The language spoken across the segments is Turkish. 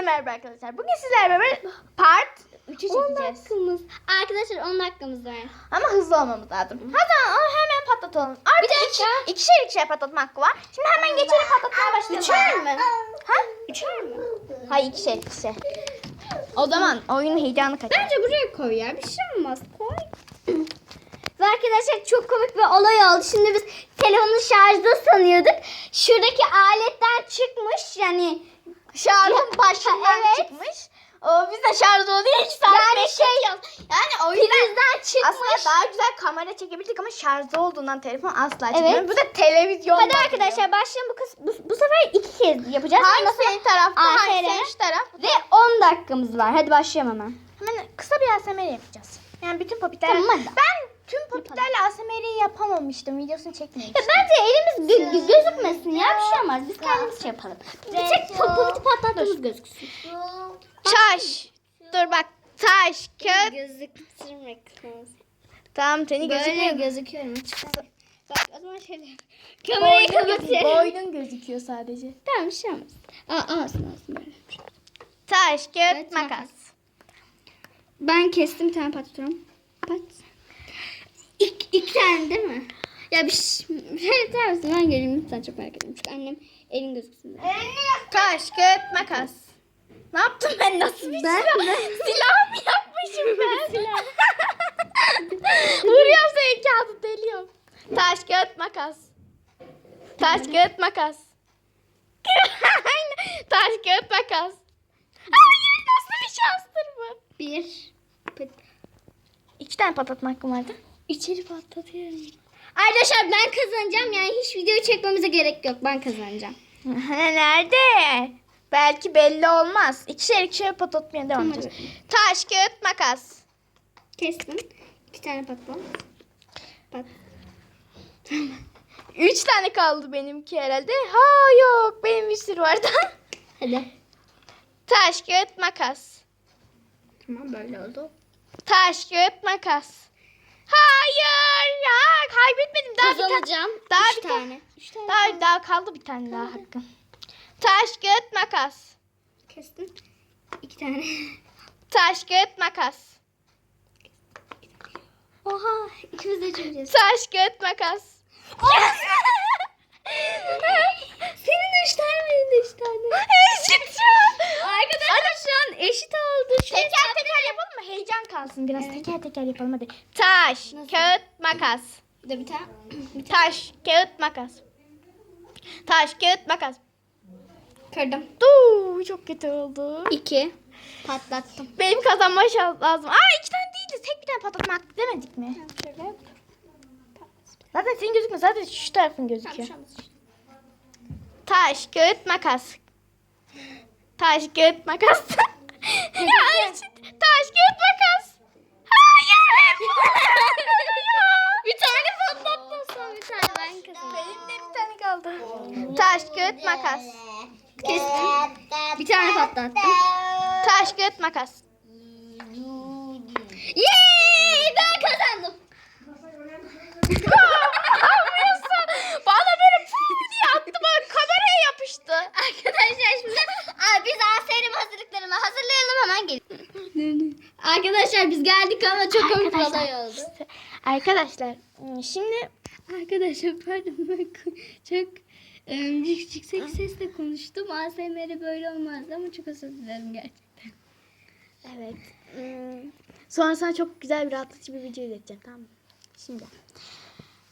Herkese merhaba arkadaşlar. Bugün sizlerle beraber part 3'ü 10 çekeceğiz. dakikamız. Arkadaşlar 10 dakikamız var. Ama hızlı olmamız lazım. Hadi onu hemen patlatalım. Artık Bir dakika. iki, ikişer ikişer patlatma hakkı var. Şimdi hemen geçelim patlatmaya başlayalım. Üçer mi? Ha? Üçer mi? Hayır ikişer ikişer. O zaman oyunun heyecanı kaçar. Bence buraya koy ya. Bir şey olmaz. Koy. Ve arkadaşlar çok komik bir olay oldu. Şimdi biz telefonu şarjda sanıyorduk. Şuradaki aletten çıkmış yani Şarjın başından Evet. çıkmış. O biz de şarj oldu hiç Yani şey-. Yani o yüzden çıkmış. aslında daha güzel kamera çekebildik ama şarjda olduğundan telefon asla. Evet. Bu da televizyon. Hadi bakıyor. arkadaşlar başlayalım. Bu, kız, bu, bu sefer iki kez yapacağız. Hangisi Nasıl? senin tarafta, ASR. hangisi senin taraf? Ve 10 dakikamız var. Hadi başlayalım hemen. Hemen kısa bir ASMR yapacağız. Yani bütün popitler... Tamam, hadi. Ben tüm popitlerle ASMR'yi yapamamıştım. Videosunu çekmemiştim. Ya bence elimiz gö- gö- gözükmesin ya. Bir şey olmaz. Biz kendimiz şey yapalım. Bir tek popiti patlattığımız gözüksün. Taş. Dur bak. Taş, kağıt. Gözüktürmek lazım. Tamam seni gözükmüyor. gözüküyorum. Bak o zaman şöyle. Kamerayı kapatıyorum. boynun gözüküyor sadece. Tamam bir şey olmaz. Aa, olsun olsun böyle. Taş, kağıt, Evet, makas. makas. Ben kestim bir tane patlatıyorum. Pat. İki, iki tane değil mi? Ya bir şey, misin? Ben geleyim lütfen çok merak ediyorum. Çünkü annem elin gözüksün. Taş, kağıt, makas. Ne yaptım ben? Nasıl bir Ben- silah? Silah mı yapmışım ben? Vuruyorum seni kağıdı deliyorum. Taş, kağıt, makas. Taş, kağıt, makas. Taş, kağıt, makas. Hayır nasıl bir şanstır bu? Bir. İki tane patlatma hakkım vardı. İçeri patlatıyorum. Arkadaşlar ben kazanacağım. Yani hiç video çekmemize gerek yok. Ben kazanacağım. Nerede? Belki belli olmaz. İkişer ikişer patlatmaya devam Tamam, edeceğiz. Taş, kağıt, makas. Kestim. İki tane patla. Pat. Üç tane kaldı benimki herhalde. Ha yok benim bir sürü vardı. Hadi. Taş, kağıt, makas. Tamam böyle oldu. Taş, kağıt, makas. Hayır ya kaybetmedim. Daha bir tane. Kazanacağım. Daha Üç bir tane. tane. Üç tane. Daha, daha kaldı bir tane daha hakkım. Taş, kağıt, makas. Kestim. İki tane. Taş, kağıt, makas. Oha. ikimiz de çekeceğiz. Taş, kağıt, makas. Senin de üç tane benim de üç tane. Eşit şu an. Arkadaşlar şu an eşit oldu. Şu Teker teker yapalım mı? Heyecan kalsın biraz. Teker teker yapalım hadi. Taş, Nasıl? kağıt, makas. Bir de bir tane. Taş, kağıt, makas. Taş, kağıt, makas. Kırdım. Duu, çok kötü oldu. İki. Patlattım. Benim kazanma şans lazım. Aa iki tane değiliz. Tek bir tane patlatma hakkı demedik mi? Şöyle. Zaten senin gözükmüyor. Zaten şu tarafın gözüküyor. Tamam, Taş, kağıt, makas. Taş, kağıt, makas. ya. Taş, kağıt, makas. Bir tane patlattım son bir tane ben kazandım. Benim de bir tane kaldı. Taş, kağıt, makas. Kestim. Bir tane patlattım. Taş, kağıt, makas. Yeee ben kazandım. yapıyorsun? Bana böyle pum diye attı bana kameraya yapıştı. Arkadaşlar şimdi Aa, biz ASR'im hazırlıklarımı hazırlayalım hemen gelin. Arkadaşlar biz geldik ama çok komik bir olay oldu. Arkadaşlar şimdi Arkadaşlar pardon ben çok um, yüksek sesle konuştum. ASMR böyle olmazdı ama çok özür dilerim gerçekten. evet hmm, sonra sana çok güzel bir rahatlatıcı bir video izleteceğim tamam mı? Şimdi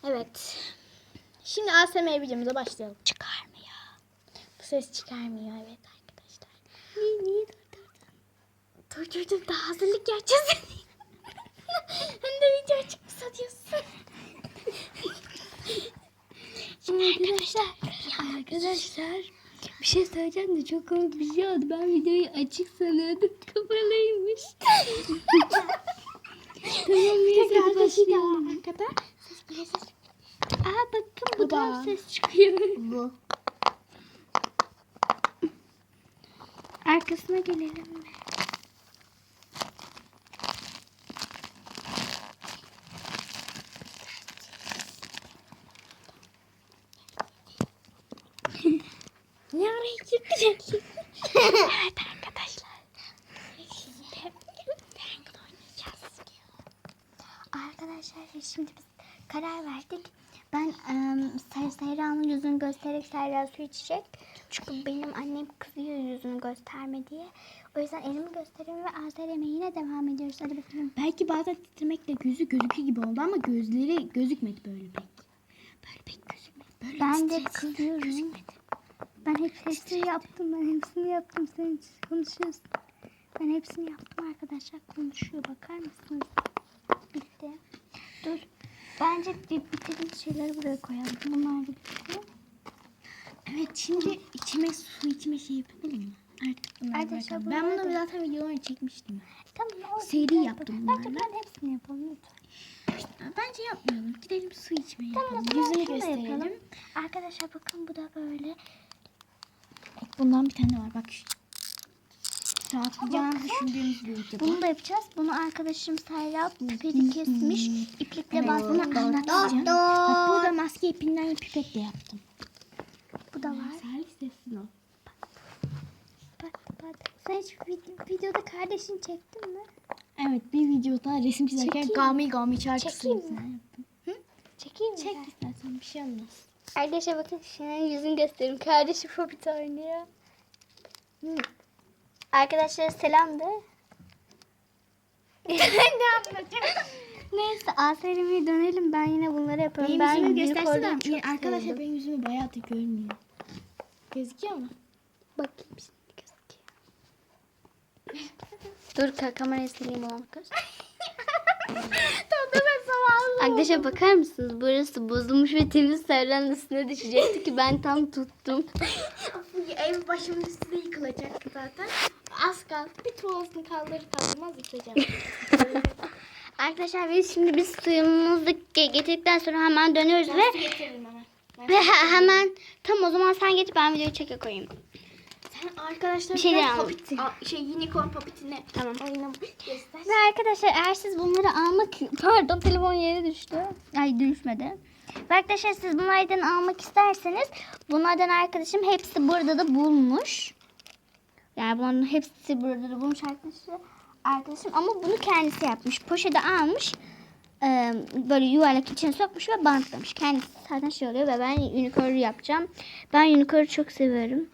evet şimdi ASMR videomuza başlayalım. Çıkarmıyor. Bu ses çıkarmıyor evet arkadaşlar. Niye, niye durdurdun? Durdurdum daha hazırlık yapacağız. Hem de video çıkmış sanıyorsun. Şimdi arkadaşlar Arkadaşlar bir şey söyleyeceğim de çok komik bir şey oldu. Ben videoyu açık sanıyordum. Kapalıymış. tamam neyse başlayalım. ses. Aa bakın Bu da. ses çıkıyor. Bu. Arkasına gelelim mi? evet arkadaşlar. Şimdi Tangle oynayacağız. Arkadaşlar şimdi biz karar verdik. Ben um, Sayra'nın yüzünü göstererek Sayra su içecek. Çünkü benim annem kızıyor yüzünü gösterme diye. O yüzden elimi gösteriyorum ve Azer'e yine devam ediyoruz. Hadi bakalım. Belki bazen titremekle gözü gözüküyor gibi oldu ama gözleri gözükmedi böyle pek. Böyle pek gözükmedi. Böyle ben de kızıyorum. Gözükmedi. Ben hep hepsini yaptım. Ben hepsini yaptım. Sen hiç konuşuyorsun. Ben hepsini yaptım arkadaşlar. Konuşuyor. Bakar mısınız? Bitti. Dur. Bence bitirdiğimiz şeyleri buraya koyalım. Bunlar da bitti. Evet şimdi içime su içme şey yapalım mı? Artık bunları Arkadaşlar bırakalım. Ben bunları bunu da- zaten videolarını çekmiştim. Tamam. o- Seri yaptım Bence bunlarla. ben hepsini yapalım lütfen. Bence yapmayalım. Gidelim su içmeye Tamam yapalım. Yüzünü gösterelim. yapalım. Arkadaşlar bakın bu da böyle. Bundan bir tane var bak. Rahatlayacağını düşündüğümüz bu. Bunu da yapacağız. Bunu arkadaşım Serra pipeti kesmiş. iplikle bunu anlatacağım. Bak burada maske ipinden pipetle yaptım. Bu da var. Salih sessiz ol. Bak bak. Sen hiç vid- videoda kardeşini çektin mi? Evet bir videoda resim çizerken Gami Gami şarkısını Çekeyim mi? yaptın. Çekeyim mi? Çek istersen bir şey olmaz. Arkadaşlar bakın şimdi yüzünü göstereyim. Kardeşim Hobbit oynuyor. Hı. Arkadaşlar selam de. ne anlatacağım? Neyse Aserime dönelim. Ben yine bunları yaparım. Benim ben yüzümü göstersene. çok Arkadaşlar sevdim. benim yüzümü bayağı da görmüyor. Gözüküyor mu? Bakayım şimdi gözüküyor. Dur ka kamerayı sileyim olan kız. Arkadaşlar bakar mısınız? Burası bozulmuş ve temiz serranın üstüne düşecekti ki ben tam tuttum. Ev başımın üstünde yıkılacaktı zaten. Az kaldı. Bir tuvalesini kaldırır kaldırmaz yıkacağım. Arkadaşlar biz şimdi biz suyumuzu ge- getirdikten sonra hemen dönüyoruz ve Su getiririm hemen. Ben- ve he- hemen tam o zaman sen geç ben videoyu çeke koyayım. Sen arkadaşlar Bir şeyler biraz a- şey unicorn popitini Tamam. oyunu göster. Ve arkadaşlar eğer siz bunları almak... Pardon telefon yere düştü. Ay düşmedi. Ve arkadaşlar siz bunlardan almak isterseniz bunlardan arkadaşım hepsi burada da bulmuş. Yani bunların hepsi burada da bulmuş arkadaşlar. Arkadaşım ama bunu kendisi yapmış. Poşete almış. e, Böyle yuvarlak içine sokmuş ve bantlamış. Kendisi zaten şey oluyor ve ben unicorn yapacağım. Ben unicorn'u çok seviyorum.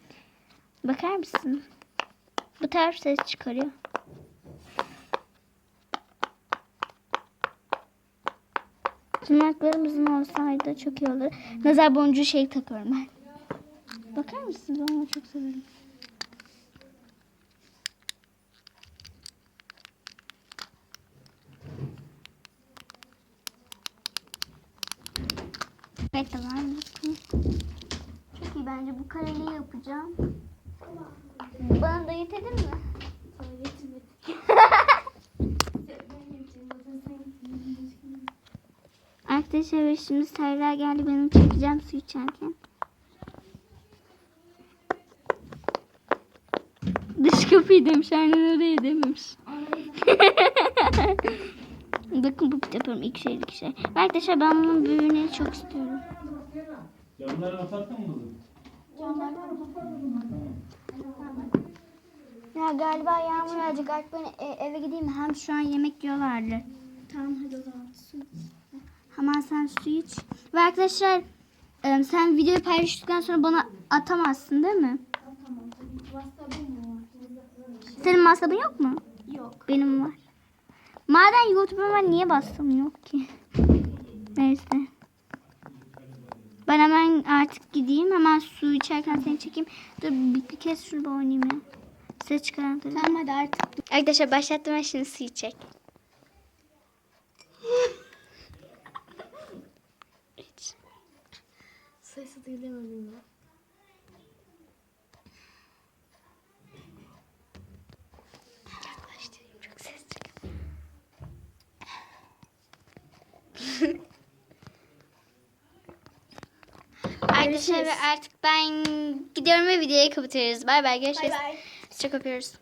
Bakar mısın? Bu taraf ses çıkarıyor. Tırnaklarımızın olsaydı çok iyi olur. Nazar boncuğu şey takıyorum ben. Bakar mısınız? Onu çok severim. Evet tamam. Çok iyi bence bu kareliği yapacağım. Bana da getirdin mi? Arkadaşlar ve şimdi Serra geldi benim çekeceğim su içerken. Dış kapıyı demiş aynen oraya dememiş. Bakın bu yapıyorum ikişer ikişer. Ve Arkadaşlar ben bunun büyüğünü çok istiyorum. Camları kapattın mı kızım? Ya galiba yağmur yağacak. Artık ben e- eve gideyim. Hem şu an yemek yiyorlardı. Tamam hadi o zaman su iç. Hemen sen su iç. Ve arkadaşlar e, sen videoyu paylaştıktan sonra bana atamazsın değil mi? Senin masabın yok mu? Yok. Benim var. Madem YouTube'um var niye bastım yok ki? Neyse. Ben hemen artık gideyim. Hemen su içerken seni çekeyim. Dur bir, bir kez şurada oynayayım ya. Ses çıkaran tabii. Tamam hadi artık. Arkadaşlar başlattım ben şimdi su içecek. Sayısı duyulamadım ya. Yaklaştırayım çok ses çıkıyor. Arkadaşlar ve artık ben gidiyorum ve videoyu kapatıyoruz. Bay bay görüşürüz. Bay bay. Öpüyoruz.